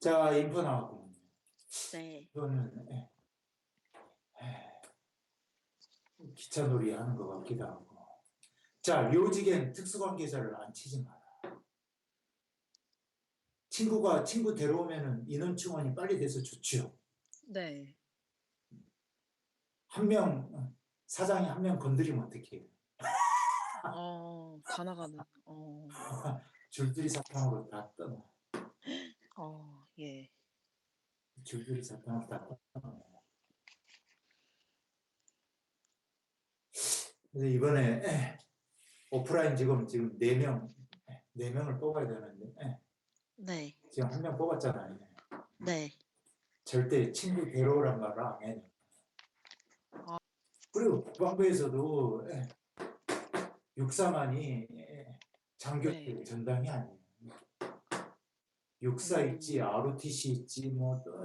자, 인포 나왔군요. 네. 이거는 에, 에, 기차 놀이 하는 것 같기도 하고. 자, 요직엔 특수관계자를 안 치지 마라. 친구가 친구 데려오면은 인원 충원이 빨리 돼서 좋죠. 네. 한 명 사장이 한 명 건드리면 어떡해요? 어, 다 나가는. 어, 줄줄이 사탕으로 다 떠나. 어, 예. 줄줄이 사탕으로 다 떠나. 그래서 이번에 에, 오프라인 직원 지금 네 명, 네 명을 뽑아야 되는데 에, 네. 지금 한 명 뽑았잖아요. 네. 절대 친구 데려오란 말을 안 해요. 아. 그리고 국방부에서도 에, 육사만이 에, 장교 네. 전당이 아니에요. 육사 음. 있지, ROTC 있지, 뭐 또,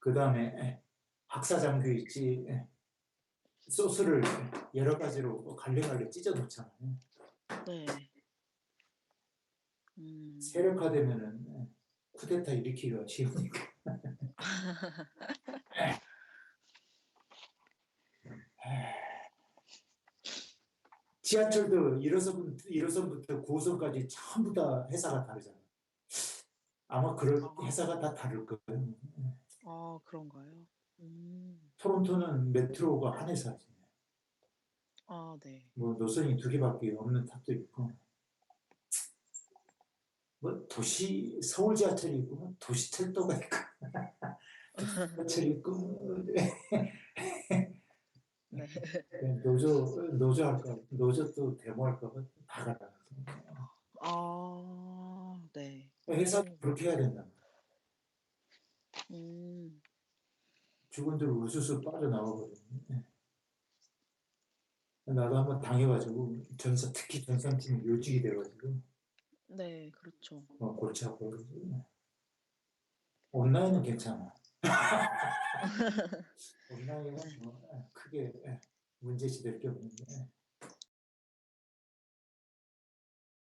그 다음에 학사 장교 있지, 에, 소스를 여러 가지로 갈래갈래 찢어 놓잖아요. 네. 음, 세력화되면은 에, 쿠데타 일으키기가 쉬우니까. 지하철도 1호선, 1호선부터 9호선까지 전부 다 회사가 다르잖아요. 아마 그럴 아. 회사가 다 다를 거예요. 아, 그런가요? 음, 토론토는 메트로가 한 회사지. 아, 네. 뭐 노선이 두 개밖에 없는 탑도 있고. 뭐 도시 서울 지하철이 있고 뭐 도시 철도가 있고 지하철이 있고 뭐 네. 노조 노조 할까 노조 또 데모할까 봐다 갈라서 아, 네. 회사 그렇게 해야 된다. 음, 직원들 우수수 빠져나와버리네. 나도 한번 당해가지고 전사 특히 전산팀 요직이 돼가지고 네, 그렇죠. 어, 골치 아파요. 그래서 온라인은 괜찮아. 온라인은 뭐 크게 문제시 될 게 없는데